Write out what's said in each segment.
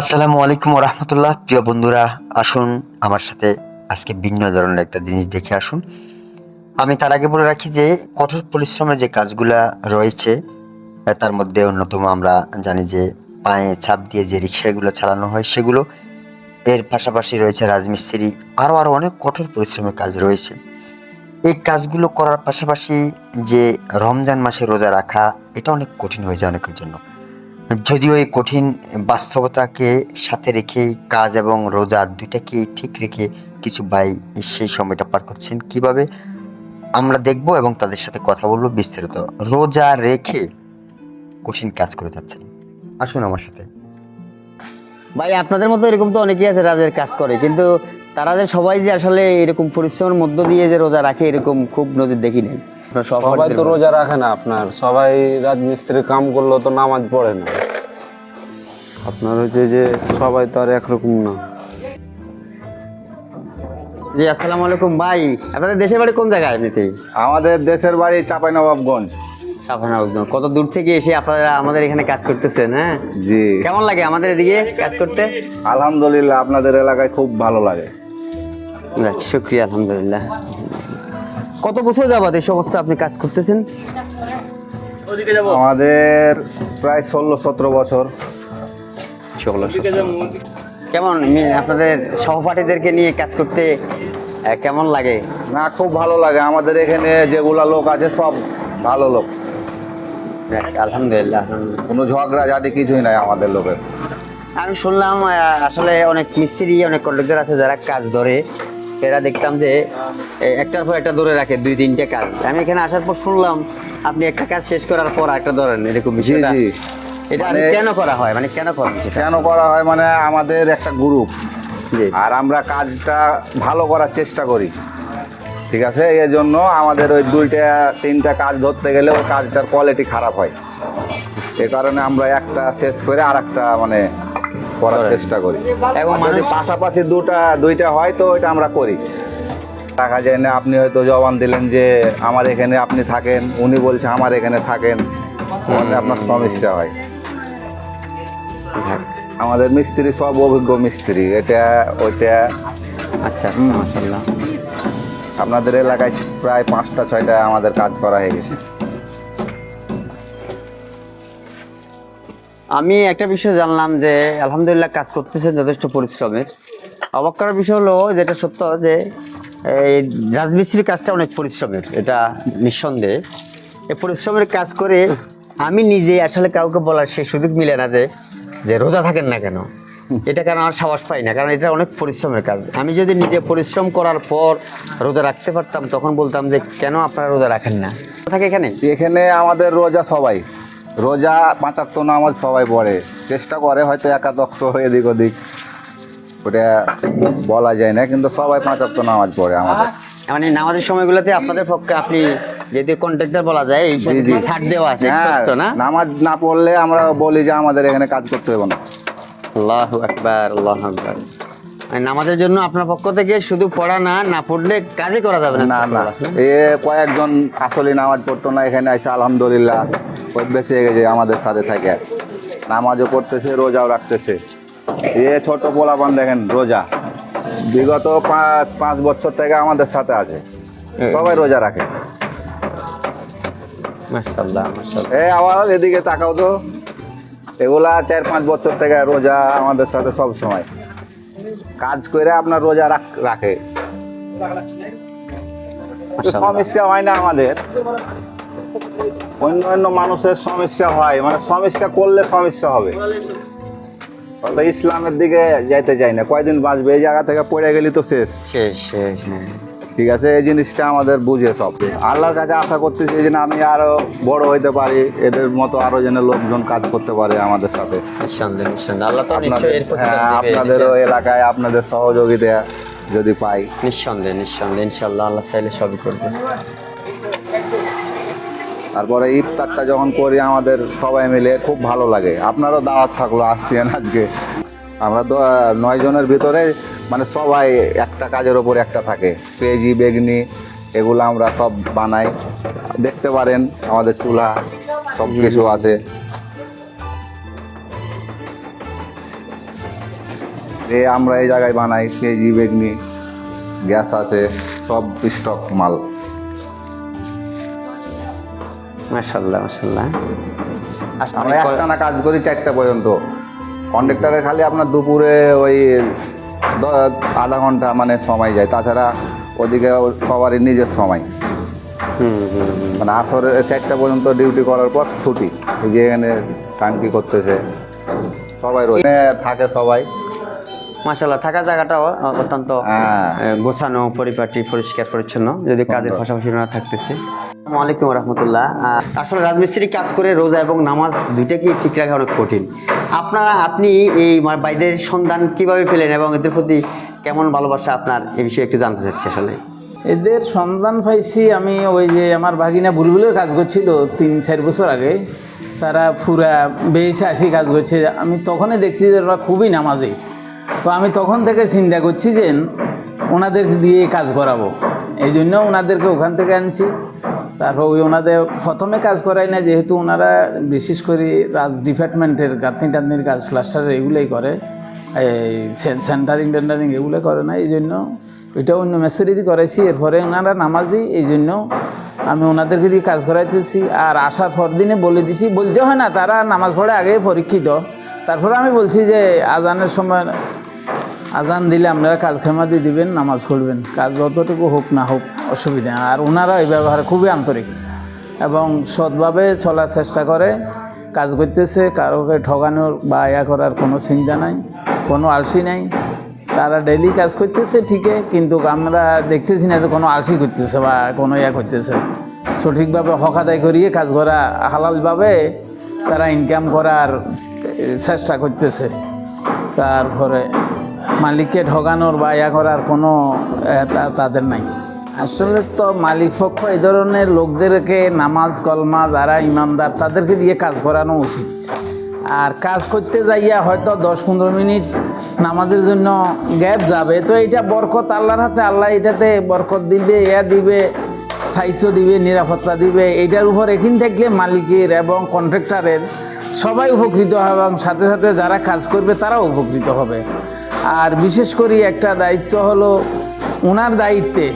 আসসালামু আলাইকুম রহমতুল্লাহ প্রিয় বন্ধুরা, আসুন আমার সাথে আজকে ভিন্ন ধরনের একটা জিনিস দেখে আসুন। আমি তার আগে বলে রাখি যে, কঠোর পরিশ্রমের যে কাজগুলা রয়েছে তার মধ্যে অন্যতম আমরা জানি যে, পায়ে ছাপ দিয়ে যে রিক্সাগুলো চালানো হয়, সেগুলো এর পাশাপাশি রয়েছে রাজমিস্ত্রি। আরও আরও অনেক কঠোর পরিশ্রমের কাজ রয়েছে। এই কাজগুলো করার পাশাপাশি যে রমজান মাসে রোজা রাখা, এটা অনেক কঠিন হয়ে যায় অনেকের জন্য। যদিও এই কঠিন বাস্তবতাকে সাথে রেখে কাজ এবং রোজা দুইটাকে ঠিক রেখে কিছু ভাই সেই সময়টা পার করছেন কীভাবে, আমরা দেখব এবং তাদের সাথে কথা বলব বিস্তারিত। রোজা রেখে কঠিন কাজ করে যাচ্ছেন। আসুন আমার সাথে। ভাই, আপনাদের মতো এরকম তো অনেকেই আছে রাজের কাজ করে, কিন্তু তারা যে সবাই যে আসলে এরকম পরিশ্রমের মধ্য দিয়ে যে রোজা রাখে এরকম খুব নদীর দেখি নাই। সবাই তো রোজা রাখে না আপনার। সবাই রাজমিস্ত্রির কাম করলেও তো নামাজ পড়ে না। আপনার হচ্ছে যে সবাই তো আর একরকম না। জি আসসালামু আলাইকুম। ভাই আপনাদের দেশের বাড়ি কোন জায়গায় এমনিতে? আমাদের দেশের বাড়ি চাঁপাইনবাবগঞ্জ। সাফানাউদ্দিন কত দূর থেকে এসে আপনারা আমাদের এখানে কাজ করতেছেন হ্যাঁ? জি। কেমন লাগে আমাদের এদিকে কাজ করতে? আলহামদুলিল্লাহ আপনাদের এলাকায় খুব ভালো লাগে। শুক্রিয়া আলহামদুলিল্লাহ। কত বছর যাবত এই সমস্ত আপনি কাজ করতেছেন? আমাদের প্রায় ষোলো সতেরো বছর। কেমন আপনাদের সহপাঠীদেরকে নিয়ে কাজ করতে কেমন লাগে? না খুব ভালো লাগে। আমাদের এখানে যেগুলা লোক আছে সব ভালো লোক। আলহামদুলিল্লাহ আলহামদুলিল্লাহ। কোনো ঝগড়া ঝাঁটি কিছুই নাই আমাদের লোকের। আমি শুনলাম আসলে অনেক মিস্ত্রি অনেক কন্ট্রাক্টর আছে যারা কাজ ধরে। এরা দেখতাম যে একটার পর একটা ধরে রাখে দুই তিনটে কাজ। আমি এখানে আসার পর শুনলাম আপনি একটা কাজ শেষ করার পর একটা ধরেন এরকম বিষয়টা। এটা মানে- কেন করা হয়? মানে কেন সেটা? কেন করা হয়? মানে আমাদের একটা গ্রুপ আর আমরা কাজটা ভালো করার চেষ্টা করি। ঠিক আছে? এই জন্য আমাদের ওই দুইটা তিনটা কাজ ধরতে গেলে ওই কাজটার কোয়ালিটি খারাপ হয়। এ কারণে আমরা একটা শেষ করে আর একটা মানে করার চেষ্টা করি। এবং যদি পাশাপাশি দুটা দুইটা হয় তো ওইটা আমরা করি। দেখা যায় না আপনি হয়তো জবান দিলেন যে আমার এখানে আপনি থাকেন উনি বলছে আমার এখানে থাকেন। আপনার সমস্যা হয়। আমাদের মিস্ত্রি সব অভিজ্ঞ মিস্ত্রি এটা ওইটা। আচ্ছা মাশাআল্লাহ। আপনাদের এলাকায় প্রায় পাঁচটা ছয়টা আমাদের কাজ করা হয়ে গেছে। আমি একটা বিষয় জানলাম যে আলহামদুলিল্লাহ কাজ করতেছেন যথেষ্ট পরিশ্রমের। অবাক করার বিষয় হলো যেটা সত্য যে এই রাজমিস্ত্রির কাজটা অনেক পরিশ্রমের, এটা নিঃসন্দেহে। এই পরিশ্রমের কাজ করে আমি নিজে আসলে কাউকে বলার সেই সুযোগ মিলে না যে যে রোজা থাকেন না কেন। এটা কারণ আমার সাহস পাই না? কারণ এটা অনেক পরিশ্রমের কাজ। আমি যদি নিজে পরিশ্রম করার পর রোজা রাখতে পারতাম, তখন বলতাম যে কেন আপনারা রোজা রাখেন না? থাকে এখানে? এখানে আমাদের রোজা সবাই। রোজা পাঁচাত্তর নামাজ সবাই পড়ে। চেষ্টা করে হয়তো একাদক্ষ এদিক ওদিক। ওটা বলা যায় না কিন্তু সবাই পাঁচাত্তর নামাজ পড়ে আমাদের। মানে নামাজের সময়গুলোতে আপনাদের পক্ষে আপনি যদি কন্ট্রাক্টর বলা যায় এই। ছাড় দেওয়া আছে হ্যাঁ, কষ্ট না? নামাজ না পড়লে আমরা বলি যে আমাদের এখানে কাজ করতে হবে না। আল্লাহু আকবার আল্লাহু আকবার। মানে নামাজের জন্য আপনার পক্ষ থেকে শুধু পড়া না না পড়লে কাজই করা যাবে না? না এ কয়েকজন আসলে নামাজ পড়তো না এখানে এসে আলহামদুলিল্লাহ। হয়ে গেছে আমাদের সাথে থাকে। নামাজও পড়তেছে রোজাও রাখতেছে। এ ছোট পোলাপান দেখেন রোজা। বিগত পাঁচ পাঁচ বছর থেকে আমাদের সাথে আছে। সবাই রোজা রাখে। এ আবার এদিকে তাকাও তো। এগুলা চার পাঁচ বছর থেকে রোজা আমাদের সাথে সব সময়। কাজ করে আপনার রোজা রাখ- রাখে। সমস্যা হয় না আমাদের। অন্য অন্য মানুষের সমস্যা হয় মানে সমস্যা করলে সমস্যা হবে। ইসলামের দিকে যাইতে চাই না কয়দিন বাঁচবে? এই জায়গা থেকে পড়ে গেলি তো শেষ। শেষ শেষ হ্যাঁ। ঠিক আছে এই জিনিসটা আমাদের বুঝে সব। আল্লাহর কাছে আশা করতেছি যে আমি আরও বড় হইতে পারি এদের মতো আরও যেন লোকজন কাজ করতে পারে আমাদের সাথে। হ্যাঁ, আপনাদেরও এলাকায় আপনাদের সহযোগিতা যদি পাই। নিঃসন্দেহে নিঃসন্দেহে। ইনশাল্লাহ আল্লাহ চাইলে সবই করবে। তারপরে ইফতারটা যখন করি আমাদের সবাই মিলে, খুব ভালো লাগে। আপনারও দাওয়াত থাকল আসছেন আজকে। আমরা নয় জনের ভিতরে মানে সবাই একটা কাজের ওপর একটা থাকে। পেঁয়াজি, বেগনি, এগুলো আমরা সব বানাই। দেখতে পারেন আমাদের চুলা, সব কিছু আছে। এ আমরা এই জায়গায় বানাই পেঁয়াজি, বেগনি, গ্যাস আছে, সব স্টক মাল। মাশাল্লাহ মাশাল্লাহ আমরা একটানা কাজ করি চারটা পর্যন্ত। কন্ডাক্টরে খালি আপনার দুপুরে ওই আধা ঘণ্টা মানে সময় যায়। তাছাড়া ওদিকে সবারই নিজের সময়। মানে আসরে চারটা পর্যন্ত ডিউটি করার পর ছুটি। যে এখানে টাঙ্কি করতেছে। সবাই রয়েছে থাকে সবাই। মাশাল্লাহ থাকা জায়গাটাও অত্যন্ত হ্যাঁ। গোছানো পরিপাটি পরিষ্কার পরিচ্ছন্ন যদি কাজের পাশাপাশি না থাকতেছে। আসসালামু আলাইকুম রহমতুল্লাহ আসলে রাজমিস্ত্রি কাজ করে রোজা এবং নামাজ দুইটা কি ঠিক রাখা অনেক কঠিন। আপনারা আপনি এই বাইদের সন্ধান কীভাবে পেলেন এবং এদের প্রতি কেমন ভালোবাসা আপনার? এই বিষয়ে একটু জানতে চাচ্ছি আসলে। এদের সন্ধান পাইছি আমি ওই যে আমার ভাগিনা বুলবুলের কাজ করছিল তিন চার বছর আগে। তারা ফুরা বেয়েছে আসি কাজ করছে। আমি তখনই দেখছি যে ওরা খুবই নামাজি। তো আমি তখন থেকে চিন্তা করছি যে ওনাদেরকে দিয়ে কাজ করাবো। এই জন্য ওনাদেরকে ওখান থেকে আনছি। তারপর ওই ওনাদের প্রথমে কাজ করাই না, যেহেতু ওনারা বিশেষ করে রাজ ডিপার্টমেন্টের গাঁথনি টাথনির কাজ প্লাস্টারের এগুলোই করে, এই সেন্টারিং টেন্ডারিং এগুলো করে না, এই জন্য এটা অন্য মেসেরিদি করাইছি। এরপরে ওনারা নামাজি, এই জন্য আমি ওনাদেরকে দিয়ে কাজ করাইতেছি। আর আসার পর দিনে বলে দিছি, বলতে হয় না, তারা নামাজ পড়ে আগে পরীক্ষিত। তারপরে আমি বলছি যে আজানের সময় আজান দিলে আপনারা কাজ খেমা দিয়ে দিবেন, নামাজ পড়বেন। কাজ যতটুকু হোক না হোক, অসুবিধা আর ওনারা এই ব্যবহারে খুবই আন্তরিক। এবং সৎভাবে চলার চেষ্টা করে, কাজ করতেছে, কারোকে ঠগানোর বা ইয়া করার কোনো চিন্তা নাই, কোনো আলসি নাই। তারা ডেলি কাজ করতেছে ঠিকই, কিন্তু আমরা দেখতেছি না যে কোনো আলসি করতেছে বা কোনো ইয়া করতেছে। সঠিকভাবে হক আদায় করিয়ে কাজ করা হালালভাবে তারা ইনকাম করার চেষ্টা করতেছে। তারপরে মালিককে ঠগানোর বা ইয়া করার কোনো তাদের নাই। আসলে তো মালিক পক্ষ এই ধরনের লোকদেরকে নামাজ কলমা যারা ইমানদার, তাদেরকে দিয়ে কাজ করানো উচিত। আর কাজ করতে যাইয়া হয়তো দশ পনেরো মিনিট নামাজের জন্য গ্যাপ যাবে। তো এটা বরকত আল্লাহর হাতে, আল্লাহ এটাতে বরকত দিবে, ইয়া দিবে সাহিত্য দিবে, নিরাপত্তা দিবে। এটার উপর এখিন থাকলে মালিকের এবং কন্ট্রাক্টরের সবাই উপকৃত হবে এবং সাথে সাথে যারা কাজ করবে তারাও উপকৃত হবে। আর বিশেষ করে একটা দায়িত্ব হলো ওনার দায়িত্বে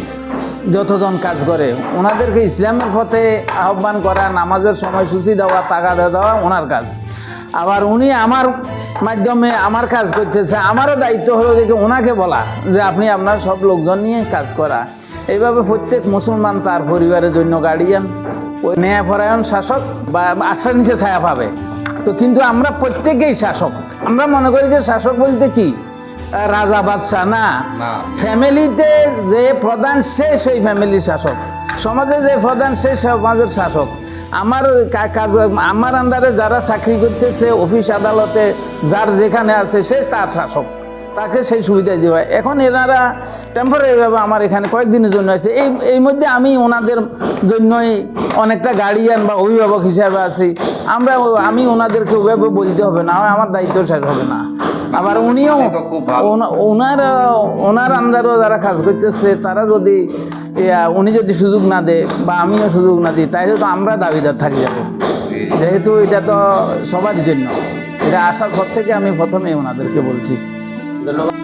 যতজন কাজ করে, ওনাদেরকে ইসলামের পথে আহ্বান করা, নামাজের সময়সূচি দেওয়া টাকা দেওয়া ওনার কাজ। আবার উনি আমার মাধ্যমে আমার কাজ করতেছে, আমারও দায়িত্ব হলো যে ওনাকে বলা যে আপনি আপনার সব লোকজন নিয়ে কাজ করা। এইভাবে প্রত্যেক মুসলমান তার পরিবারের জন্য গার্ডিয়ান ওই ন্যায়পরায়ণ শাসক বা আশ্রয় নিচে ছায়া পাবে। তো কিন্তু আমরা প্রত্যেকেই শাসক। আমরা মনে করি যে শাসক বলতে কি? রাজা বাদশাহ না। ফ্যামিলিতে যে প্রধান সে সেই ফ্যামিলির শাসক। সমাজে যে প্রধান সে সমাজের শাসক। আমার কাজ আমার আন্ডারে যারা চাকরি করতেছে অফিস আদালতে যার যেখানে আছে সে তার শাসক। তাকে সেই সুবিধা দেওয়া এখন এনারা টেম্পোরারিভাবে আমার এখানে কয়েকদিনের জন্য আছে। এই এই মধ্যে আমি ওনাদের জন্যই অনেকটা গার্ডিয়ান বা অভিভাবক হিসাবে আছি। আমরা আমি ওনাদেরকে ওইভাবে বলতে হবে না আমার দায়িত্ব শেষ হবে না। আবার উনিও ওনার ওনার আন্দারও যারা কাজ করতেছে তারা যদি উনি যদি সুযোগ না দেয় বা আমিও সুযোগ না দিই তাহলে তো আমরা দাবিদার থাকি যাব। যেহেতু এটা তো সবার জন্য। এটা আসার পর থেকে আমি প্রথমে ওনাদেরকে বলছি। de lo